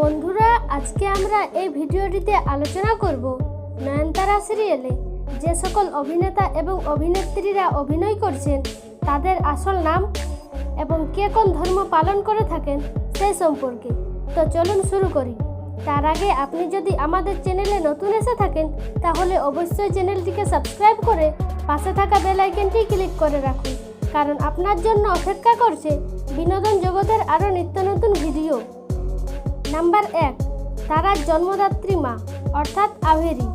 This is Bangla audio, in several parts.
বন্ধুরা, আজকে আমরা এই ভিডিওটিতে আলোচনা করব নয়নতারা সিরিয়ালে যে সকল অভিনেতা এবং অভিনেত্রীরা অভিনয় করছেন, তাদের আসল নাম এবং কে কোন ধর্ম পালন করে থাকেন সেই সম্পর্কে। তো চলুন শুরু করি। তার আগে আপনি যদি আমাদের চ্যানেলে নতুন এসে থাকেন, তাহলে অবশ্যই চ্যানেলটিকে সাবস্ক্রাইব করে পাশে থাকা বেল আইকনটি ক্লিক করে রাখুন। কারণ আপনার জন্য অপেক্ষা করছে বিনোদন জগতের আরও নিত্য নতুন ভিডিও। নাম্বার এক তারার জন্মদাত্রী মা, অর্থাৎ আভেরি।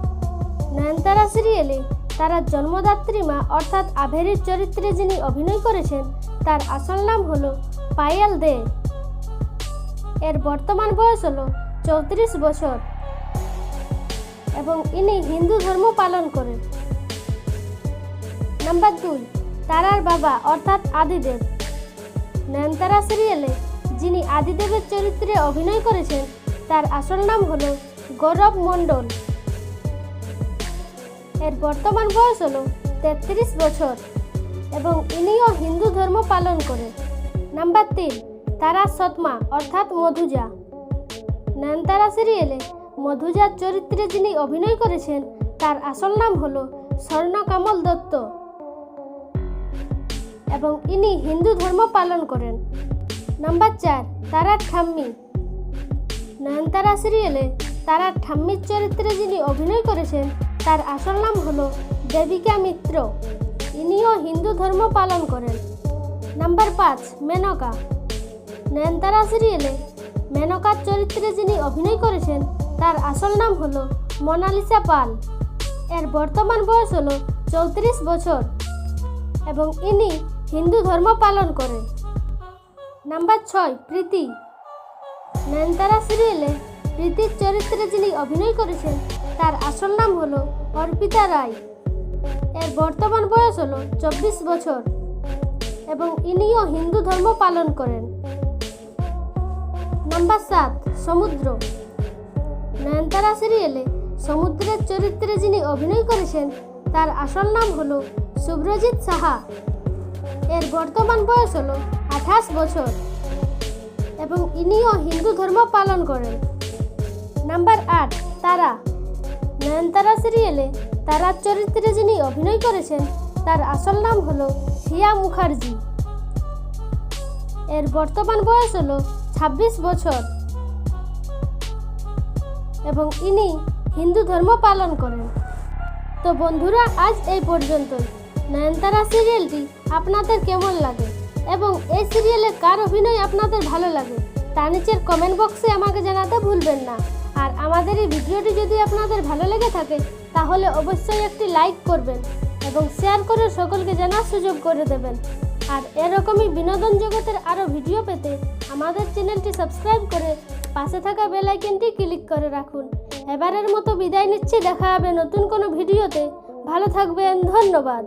নয়নতারা সিরিয়ালে তারার জন্মদাত্রী মা, অর্থাৎ আভেরির চরিত্রে যিনি অভিনয় করেছেন, তার আসল নাম হল পায়েল দে। এর বর্তমান বয়স হল চৌত্রিশ বছর এবং ইনি হিন্দু ধর্ম পালন করেন। নাম্বার দুই, তারার বাবা, অর্থাৎ আদিদেব। নয়নতারা সিরিয়ালে যিনি আদিদেবের চরিত্রে অভিনয় করেছেন, তার আসল নাম হল গৌরব মণ্ডল। এর বর্তমান বয়স হল তেত্রিশ বছর এবং ইনিও হিন্দু ধর্ম পালন করেন নাম্বার তিন, তারা সৎমা, অর্থাৎ মধুজা। নয়নতারা সিরিয়ালে মধুজার চরিত্রে যিনি অভিনয় করেছেন, তার আসল নাম হল স্বর্ণকামল দত্ত। এবং ইনি হিন্দু ধর্ম পালন করেন। নাম্বার চার তারা ঠাম্মি। নয়নতারা সিরিয়ালে তারা ঠাম্মির চরিত্রে যিনি অভিনয় করেছেন, তার আসল নাম হল দেবিকা মিত্র। ইনিও হিন্দু ধর্ম পালন করেন। নাম্বার পাঁচ, মেনকা। নয়নতারা সিরিয়ালে মেনকার চরিত্রে যিনি অভিনয় করেছেন, তার আসল নাম হল মোনালিসা পাল। এর বর্তমান বয়স হল চৌত্রিশ বছর এবং ইনি হিন্দু ধর্ম পালন করেন। নাম্বার ছয়, প্রীতি। নয়নতারা সিরিয়ালে প্রীতির চরিত্রে যিনি অভিনয় করেছেন, তার আসল নাম হলো অর্পিতা রায়। এর বর্তমান বয়স হলো চব্বিশ বছর এবং ইনিও হিন্দু ধর্ম পালন করেন। নাম্বার সাত, সমুদ্র। নয়নতারা সিরিয়ালে সমুদ্রের চরিত্রে যিনি অভিনয় করেছেন, তার আসল নাম হলো শুভ্রজিৎ সাহা। এর বর্তমান বয়স হলো আঠাশ বছর। এবং ইনিও হিন্দু ধর্ম পালন করেন। নাম্বার আট, তারা। নয়নতারা সিরিয়ালে তারার চরিত্রে যিনি অভিনয় করেছেন, তার আসল নাম হলো হিয়া মুখার্জি। এর বর্তমান বয়স হলো ছাব্বিশ বছর। এবং ইনি হিন্দু ধর্ম পালন করেন। তো বন্ধুরা, আজ এই পর্যন্ত নয়নতারা সিরিয়ালটি আপনাদের কেমন লাগে? এবং এই সিরিয়ালে কার অভিনয় আপনাদের ভালো লাগে, তা নিচের কমেন্ট বক্সে আমাকে জানাতে ভুলবেন না। আর আমাদের এই ভিডিওটি যদি আপনাদের ভালো লেগে থাকে, তাহলে অবশ্যই একটি লাইক করবেন এবং শেয়ার করে সকলকে জানার সুযোগ করে দেবেন। আর এরকমই বিনোদন জগতের আরও ভিডিও পেতে আমাদের চ্যানেলটি সাবস্ক্রাইব করে পাশে থাকা বেল আইকনটি ক্লিক করে রাখুন। এবারের মতো বিদায় নিচ্ছি, দেখা হবে নতুন কোনো ভিডিওতে ভালো থাকবেন, ধন্যবাদ।